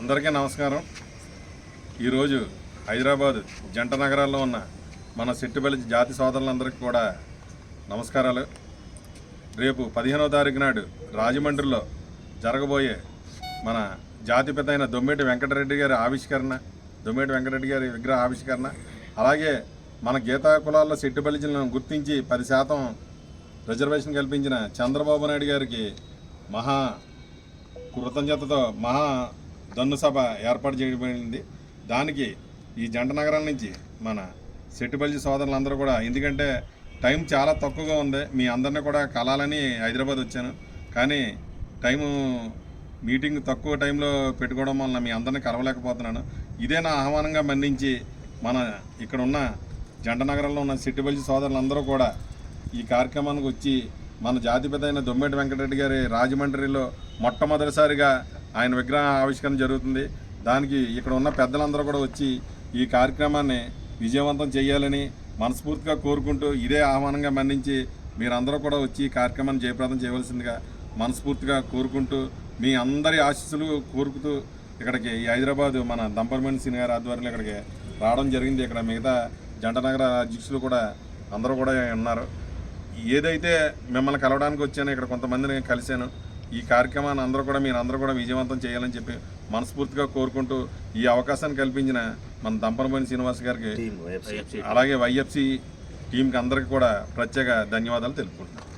అందరికీ నమస్కారం. ఈరోజు హైదరాబాద్ జంట నగరాల్లో ఉన్న మన సిట్టుబెల్లి జాతి సోదరులందరికీ కూడా నమస్కారాలు. రేపు పదిహేనవ తారీఖు నాడు రాజమండ్రిలో జరగబోయే మన జాతిపిత అయిన దొమ్మేటి వెంకటరెడ్డి గారి ఆవిష్కరణ దొమ్మేటి వెంకటరెడ్డి గారి విగ్రహ ఆవిష్కరణ అలాగే మన గీతా కులాల్లో సెట్టుబలిజలను గుర్తించి పది శాతం రిజర్వేషన్ కల్పించిన చంద్రబాబు నాయుడు గారికి మహా కృతజ్ఞతతో మహా దన్ను సభ ఏర్పాటు చేయబడింది. దానికి ఈ జంట నగరం నుంచి మన సెట్టుబల్జి సోదరులందరూ కూడా ఎందుకంటే టైం చాలా తక్కువగా ఉంది. మీ అందరిని కూడా కలాలని హైదరాబాద్ వచ్చాను. కానీ టైము మీటింగ్ తక్కువ టైంలో పెట్టుకోవడం వలన మీ అందరిని కలవలేకపోతున్నాను. ఇదే నా ఆహ్వానంగా మన్నించి మన ఇక్కడ ఉన్న జంట నగరంలో ఉన్న సిట్టిబల్జి సోదరులందరూ కూడా ఈ కార్యక్రమానికి వచ్చి మన జాతిపిత అయిన దొమ్మేటి వెంకటరెడ్డి గారి రాజమండ్రిలో మొట్టమొదటిసారిగా ఆయన విగ్రహ ఆవిష్కరణ జరుగుతుంది. దానికి ఇక్కడ ఉన్న పెద్దలందరూ కూడా వచ్చి ఈ కార్యక్రమాన్ని విజయవంతం చేయాలని మనస్ఫూర్తిగా కోరుకుంటూ ఇదే ఆహ్వానంగా మన్నించి మీరందరూ కూడా వచ్చి ఈ కార్యక్రమాన్ని జయప్రదం చేయవలసిందిగా మనస్ఫూర్తిగా కోరుకుంటూ మీ అందరి ఆశీస్సులు కోరుకుతూ ఇక్కడికి ఈ హైదరాబాద్ మన దంపరమణి సిని గారి ఆధ్వర్యంలో ఇక్కడికి రావడం జరిగింది. ఇక్కడ మిగతా జంట నగర అధ్యక్షులు కూడా అందరూ కూడా ఉన్నారు. ఏదైతే మిమ్మల్ని కలవడానికి వచ్చానో ఇక్కడ కొంతమందిని కలిశాను ఈ కార్యక్రమాన్ని అందరూ కూడా మీరు అందరూ కూడా విజయవంతం చేయాలని చెప్పి మనస్ఫూర్తిగా కోరుకుంటూ ఈ అవకాశాన్ని కల్పించిన మన దంపరమణి శ్రీనివాస్ గారికి అలాగే వైఎఫ్సి టీంకి అందరికీ కూడా ప్రత్యేక ధన్యవాదాలు తెలుపుకుంటున్నాను